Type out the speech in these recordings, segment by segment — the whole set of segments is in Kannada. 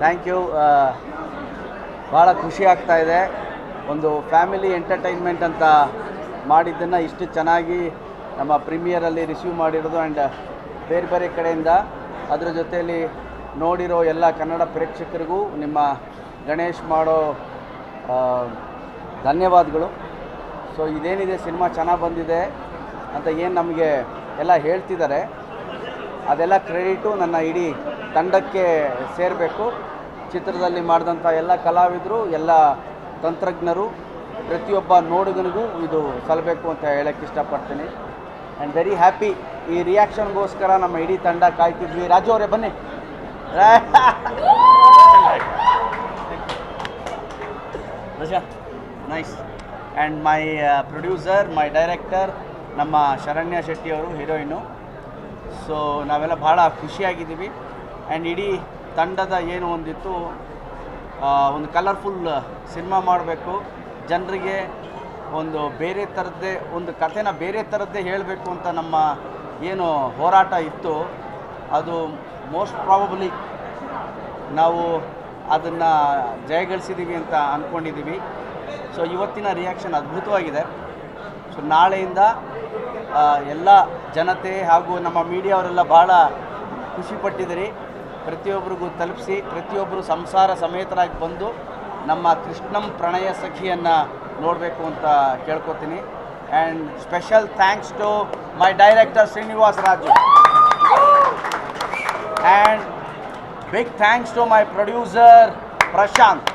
Thank you. ಭಾಳ ಖುಷಿ ಆಗ್ತಾ ಇದೆ. ಒಂದು ಫ್ಯಾಮಿಲಿ ಎಂಟರ್ಟೈನ್ಮೆಂಟ್ ಅಂತ ಮಾಡಿದ್ದನ್ನು ಇಷ್ಟು ಚೆನ್ನಾಗಿ ನಮ್ಮ ಪ್ರೀಮಿಯರಲ್ಲಿ ರಿಸೀವ್ ಮಾಡಿರೋದು ಆ್ಯಂಡ್ ಬೇರೆ ಬೇರೆ ಕಡೆಯಿಂದ ಅದರ ಜೊತೆಯಲ್ಲಿ ನೋಡಿರೋ ಎಲ್ಲ ಕನ್ನಡ ಪ್ರೇಕ್ಷಕರಿಗೂ ನಿಮ್ಮ ಗಣೇಶ್ ಮಾಡೋ ಧನ್ಯವಾದಗಳು. ಸೊ ಇದೇನಿದೆ, ಸಿನಿಮಾ ಚೆನ್ನಾಗಿ ಬಂದಿದೆ ಅಂತ ಏನು ನಮಗೆ ಎಲ್ಲ ಹೇಳ್ತಿದ್ದಾರೆ. ಅದೆಲ್ಲ ಕ್ರೆಡಿಟು ನನ್ನ ಇಡೀ ತಂಡಕ್ಕೆ ಸೇರಬೇಕು. ಚಿತ್ರದಲ್ಲಿ ಮಾಡಿದಂಥ ಎಲ್ಲ ಕಲಾವಿದರು, ಎಲ್ಲ ತಂತ್ರಜ್ಞರು, ಪ್ರತಿಯೊಬ್ಬ ನೋಡುಗನಿಗೂ ಇದು ಸಲ್ಲಬೇಕು ಅಂತ ಹೇಳಕ್ಕೆ ಇಷ್ಟಪಡ್ತೀನಿ. ಆ್ಯಂಡ್ ವೆರಿ ಹ್ಯಾಪಿ ಈ ರಿಯಾಕ್ಷನ್ಗೋಸ್ಕರ ನಮ್ಮ ಇಡೀ ತಂಡ ಕಾಯ್ತಿದ್ವಿ. ರಾಜು ಅವರೇ, ಬನ್ನಿ. ರಜಾ nice and my producer my director ನಮ್ಮ ಶರಣ್ಯ ಶೆಟ್ಟಿ ಅವರು ಹೀರೋಯಿನು ಸೊ ನಾವೆಲ್ಲ ಭಾಳ ಖುಷಿಯಾಗಿದ್ದೀವಿ. ಆ್ಯಂಡ್ ಇಡೀ ತಂಡದ ಏನು ಒಂದಿತ್ತು ಒಂದು ಕಲರ್ಫುಲ್ ಸಿನಿಮಾ ಮಾಡಬೇಕು. ಜನರಿಗೆ ಒಂದು ಬೇರೆ ಥರದ್ದೇ ಒಂದು ಕಥೆನ ಬೇರೆ ಥರದ್ದೇ ಹೇಳಬೇಕು ಅಂತ ನಮ್ಮ ಏನು ಹೋರಾಟ ಇತ್ತು. ಅದು ಮೋಸ್ಟ್ ಪ್ರಾಬಬಲಿ ನಾವು ಅದನ್ನು ಜಯಗಳಿಸಿದ್ದೀವಿ ಅಂತ ಅಂದ್ಕೊಂಡಿದ್ದೀವಿ ಸೊ ಇವತ್ತಿನ ರಿಯಾಕ್ಷನ್ ಅದ್ಭುತವಾಗಿದೆ. ಸೊ ನಾಳೆಯಿಂದ ಎಲ್ಲ ಜನತೆ ಹಾಗೂ ನಮ್ಮ ಮೀಡಿಯಾವರೆಲ್ಲ ಭಾಳ ಖುಷಿಪಟ್ಟಿದ್ದೀರಿ ಪ್ರತಿಯೊಬ್ಬರಿಗೂ ತಲುಪಿಸಿ, ಪ್ರತಿಯೊಬ್ಬರು ಸಂಸಾರ ಸಮೇತರಾಗಿ ಬಂದು ನಮ್ಮ ಕೃಷ್ಣಂ ಪ್ರಣಯ ಸಖಿಯನ್ನು ನೋಡಬೇಕು ಅಂತ ಕೇಳ್ಕೊತೀನಿ. And special thanks to my director Srinivas Raju. And big thanks to my producer Prashanth.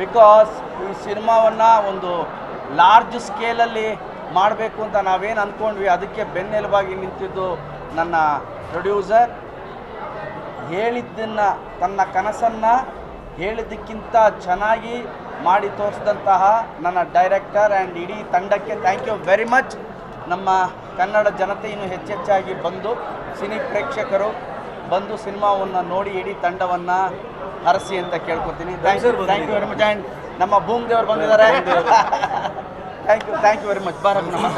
Because ಈ ಸಿನಿಮಾವನ್ನು ಒಂದು ಲಾರ್ಜ್ ಸ್ಕೇಲಲ್ಲಿ ಮಾಡಬೇಕು ಅಂತ ನಾವೇನು ಅಂದ್ಕೊಂಡ್ವಿ ಅದಕ್ಕೆ ಬೆನ್ನೆಲುಬಾಗಿ ನಿಂತಿದ್ದು ನನ್ನ ಪ್ರೊಡ್ಯೂಸರ್ ಹೇಳಿದ್ದನ್ನು ತನ್ನ ಕನಸನ್ನು ಹೇಳಿದ್ದಕ್ಕಿಂತ ಚೆನ್ನಾಗಿ ಮಾಡಿ ತೋರಿಸಿದಂತಹ ನನ್ನ ಡೈರೆಕ್ಟರ್ ಆ್ಯಂಡ್ ಇಡೀ ತಂಡಕ್ಕೆ ಥ್ಯಾಂಕ್ ಯು ವೆರಿ ಮಚ್ ನಮ್ಮ ಕನ್ನಡ ಜನತೆ ಇನ್ನೂ ಹೆಚ್ಚೆಚ್ಚಾಗಿ ಬಂದು ಸಿನಿ ಪ್ರೇಕ್ಷಕರು ಬಂದು ಸಿನಿಮಾವನ್ನು ನೋಡಿ ಇಡೀ ತಂಡವನ್ನು ಹರಸಿ ಅಂತ ಕೇಳ್ಕೊತೀನಿ. Thank you thank you very much and ನಮ್ಮ ಭೂಮ್ ದೇವರು ಬಂದಿದ್ದಾರೆ thank you thank you very much ಬಾರಮ್ಮ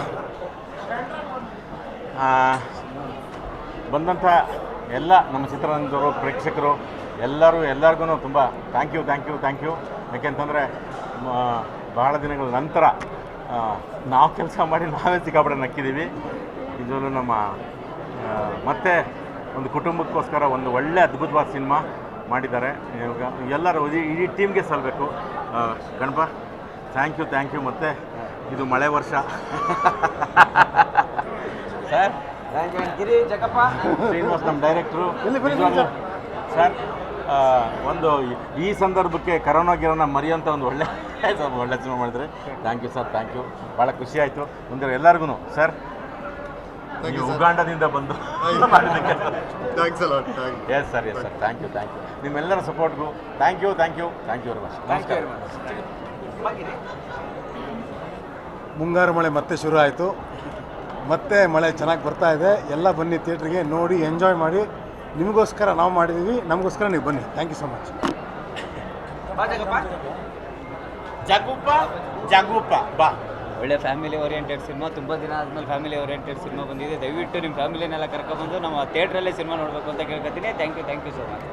ಬಂದಂಥ ಎಲ್ಲ ನಮ್ಮ ಚಿತ್ರರಂಗದವರು ಪ್ರೇಕ್ಷಕರು, ಎಲ್ಲರೂ ಎಲ್ಲರಿಗೂ ತುಂಬ thank you thank you thank you ಯಾಕೆಂತಂದರೆ ಬಹಳ ದಿನಗಳ ನಂತರ ನಾವು ಕೆಲಸ ಮಾಡಿ ನಾವೇ ಸಿಕ್ಕಾಪಡೆ ನಕ್ಕಿದ್ದೀವಿ ಇದರಲ್ಲೂ ನಮ್ಮ ಮತ್ತೆ ಒಂದು ಕುಟುಂಬಕ್ಕೋಸ್ಕರ ಒಂದು ಒಳ್ಳೆ ಅದ್ಭುತವಾದ ಸಿನಿಮಾ ಮಾಡಿದ್ದಾರೆ. ಇವಾಗ ಎಲ್ಲರೂ ಇಡೀ ಟೀಮ್ಗೆ ಸಲ್ಲಬೇಕು Ganapa thank you thank you ಮತ್ತು ಇದು ಮಳೆ ವರ್ಷ. ಸರ್ ಗಿರಿ ಜಗಪ್ಪ. ಶ್ರೀನಿವಾಸ್ ನಮ್ಮ ಡೈರೆಕ್ಟ್ರು ಸರ್ ಒಂದು ಈ- ಸಂದರ್ಭಕ್ಕೆ ಕರೋನಾ ಗಿರೋನ ಮರೆಯೋಂಥ ಒಂದು ಒಳ್ಳೆ ಸ್ವಲ್ಪ ಒಳ್ಳೆ ಸಿನಿಮಾ ಮಾಡಿದ್ರೆ. Thank you sir thank you ಭಾಳ ಖುಷಿ ಆಯಿತು. ಮುಂದೆ ಎಲ್ಲರಿಗೂ ಸರ್ ಉಗಾಂಡದಿಂದ ಬಂದು yes sir yes sir thank you thank you ನಿಮ್ಮೆಲ್ಲರ ಸಪೋರ್ಟ್ಗೂ thank you thank you thank you very much thank you ನಮಸ್ಕಾರ. ವೆರಿ ಮಚ್ ಮುಂಗಾರು ಮಳೆ ಮತ್ತೆ ಶುರು ಆಯಿತು. ಮತ್ತೆ ಮಳೆ ಚೆನ್ನಾಗಿ ಬರ್ತಾ ಇದೆ. ಎಲ್ಲ ಬನ್ನಿ ಥಿಯೇಟ್ರಿಗೆ ನೋಡಿ ಎಂಜಾಯ್ ಮಾಡಿ. ನಿಮಗೋಸ್ಕರ ನಾವು ಮಾಡಿದ್ದೀವಿ ನಮಗೋಸ್ಕರ ನೀವು ಬನ್ನಿ. ಥ್ಯಾಂಕ್ ಯು ಸೊ ಮಚ್ ಬಾ ಜಗಪ್ಪ ಜಗುಪ್ಪ ಜಗುಪ್ಪ ಬಾ. ಒಳ್ಳೆ ಫ್ಯಾಮಿಲಿ ಓರಿಯೆಂಟೆಡ್ ಸಿನಿಮಾ ತುಂಬ ದಿನ ಆದಮೇಲೆ ಫ್ಯಾಮಿಲಿ ಓರಿಯೆಂಟೆಡ್ ಸಿನಿಮಾ ಬಂದಿದೆ. ದಯವಿಟ್ಟು ನಿಮ್ಮ ಫ್ಯಾಮಿಲಿನೆಲ್ಲ ಕರ್ಕೊಬಂದು ನಮ್ಮ ಥಿಯೇಟ್ರಲ್ಲೇ ಸಿನಿಮಾ ನೋಡಬೇಕು ಅಂತ ಕೇಳ್ಕೊತೀನಿ. Thank you thank you so much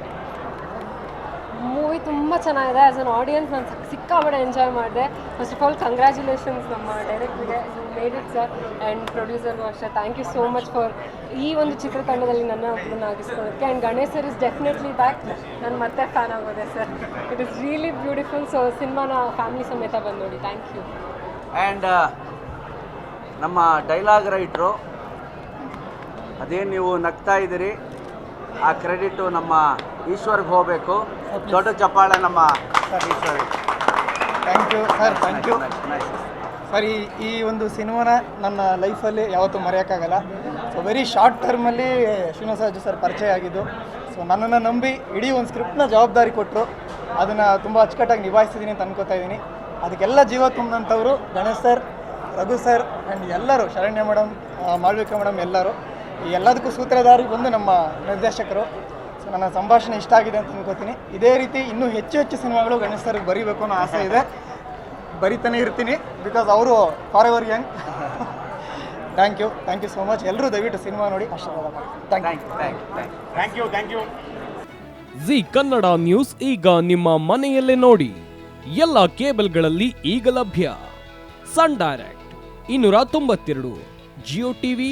ತುಂಬ ಚೆನ್ನಾಗಿದೆ. ಆ್ಯಸ್ ಅನ್ ಆಡಿಯನ್ಸ್ ನಾನು ಸಿಕ್ಕಾಪಟ್ಟೆ ಎಂಜಾಯ್ ಮಾಡಿದೆ. ಫಸ್ಟ್ ಆಫ್ ಆಲ್ ಕಂಗ್ರ್ಯಾಚುಲೇಷನ್ಸ್ ನಮ್ಮ ಡೈರೆಕ್ಟ್ರಿಗೆ ಮೇಡ್ ಇಟ್ ಸರ್ ಆ್ಯಂಡ್ ಪ್ರೊಡ್ಯೂಸರ್ಗೂ ಅಷ್ಟೇ. Thank you so much for ಈ ಒಂದು ಚಿತ್ರತಂಡದಲ್ಲಿ ನನ್ನ ಒಬ್ಬರನ್ನ ಆಗಿಸ್ಕೊಳ್ಳೋದಕ್ಕೆ and Ganesh sir is definitely back ನಾನು ಮತ್ತೆ ಫ್ಯಾನ್ ಆಗೋದೆ sir it is really beautiful so ಸಿನಿಮಾನ ಫ್ಯಾಮಿಲಿ ಸಮೇತ ಬಂದು ನೋಡಿ ಥ್ಯಾಂಕ್ ಯು ಆ್ಯಂಡ್ ನಮ್ಮ ಡೈಲಾಗ್ ರೈಟ್ರು ಅದೇ ನೀವು ನಗ್ತಾ ಇದ್ದೀರಿ? ಆ ಕ್ರೆಡಿಟು ನಮ್ಮ ಈಶ್ವರ್ಗೆ ಹೋಗಬೇಕು. ದೊಡ್ಡ ಚಪ್ಪಾಳೆ ನಮ್ಮ Eshwar thank you sir thank you sir ಈ ಈ ಒಂದು ಸಿನಿಮಾನ ನನ್ನ ಲೈಫಲ್ಲಿ ಯಾವತ್ತೂ ಮರೆಯೋಕ್ಕಾಗಲ್ಲ. ಸೊ ವೆರಿ ಶಾರ್ಟ್ ಟರ್ಮಲ್ಲಿ ಶ್ರೀನಿವಾಸರಾಜು ಸರ್ ಪರಿಚಯ ಆಗಿದ್ದು. ಸೊ ನನ್ನನ್ನು ನಂಬಿ ಇಡೀ ಒಂದು ಸ್ಕ್ರಿಪ್ಟ್ನ ಜವಾಬ್ದಾರಿ ಕೊಟ್ಟರು ಅದನ್ನು ತುಂಬ ಅಚ್ಚುಕಟ್ಟಾಗಿ ನಿಭಾಯಿಸಿದ್ದೀನಿ ಅಂತ ಅನ್ಕೋತಾ ಇದ್ದೀನಿ ಅದಕ್ಕೆಲ್ಲ ಜೀವ ತುಂಬಿದಂಥವ್ರು Ganesh sir Raghu sir and ಎಲ್ಲರೂ ಶರಣ್ಯ ಮೇಡಮ್ ಮಾಳ್ವಿಕ ಮೇಡಮ್ ಎಲ್ಲರೂ. ಈ ಎಲ್ಲದಕ್ಕೂ ಸೂತ್ರಧಾರಿ ಬಂದು ನಮ್ಮ ನಿರ್ದೇಶಕರು. ಸೊ ನನ್ನ ಸಂಭಾಷಣೆ ಇಷ್ಟ ಆಗಿದೆ ಅಂತ ಅನ್ಕೋತೀನಿ. ಇದೇ ರೀತಿ ಇನ್ನೂ ಹೆಚ್ಚು ಹೆಚ್ಚು ಸಿನಿಮಾಗಳು ಗಣೇಶ್ ಸರ್ಗೆ ಬರೀಬೇಕು ಅನ್ನೋ ಆಸೆ ಇದೆ. ಬರಿತಾನೆ ಇರ್ತೀನಿ ಬಿಕಾಸ್ ಅವರು forever young thank you thank you so much ಎಲ್ಲರೂ ದಯವಿಟ್ಟು ಸಿನಿಮಾ ನೋಡಿ ಆಶೀರ್ವಾದ ಮಾಡಿ. Thank you thank you thank you thank you thank you thank you Zee Kannada news ಈಗ ನಿಮ್ಮ ಮನೆಯಲ್ಲೇ ನೋಡಿ. ಎಲ್ಲ ಕೇಬಲ್ಗಳಲ್ಲಿ ಈಗ ಲಭ್ಯ. ಸನ್ ಡೈರೆಕ್ಟ್ ಇನ್ನೂರ ತೊಂಬತ್ತೆರಡು ಜಿಯೋ ಟಿವಿ